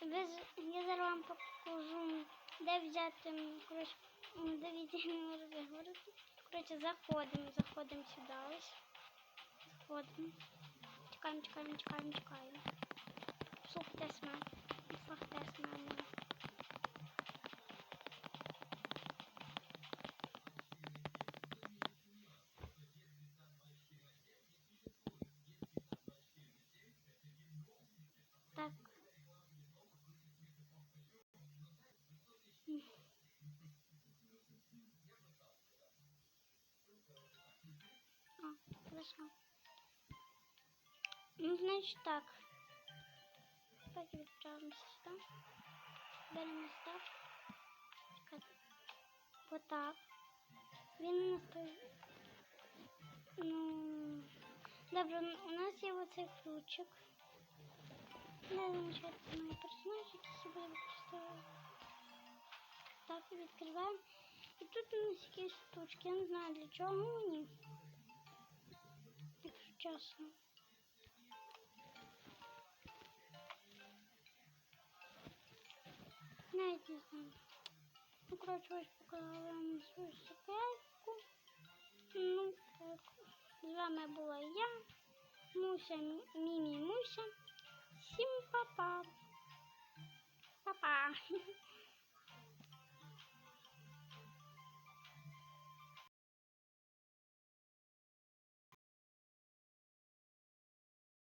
я зараз вам покажу, де взяти, коротше, дивіться, не можу виговорити. Коротше, заходимо, заходимо сюди ось. Заходимо. Чекаємо, чекаємо, чекаємо, чекаємо. хорошо. Ну, значит так. Давайте відправимося сюди. Беремо так. Так. Вот так. Він у нас той- Ну, добре, у нас є оцей ключик. Не замечательно мої персонажі, які себе використовують. Так, і відкриваємо. І тут у нас якісь штучки. Я не знаю для чого мені. Якщо чесно. Навіть не знаю. Ну, коротше, ось показала вам свою секретку. Ну, так. З вами була я, Муся, Мі- Мімі Муся. Всім па-па. Па-па.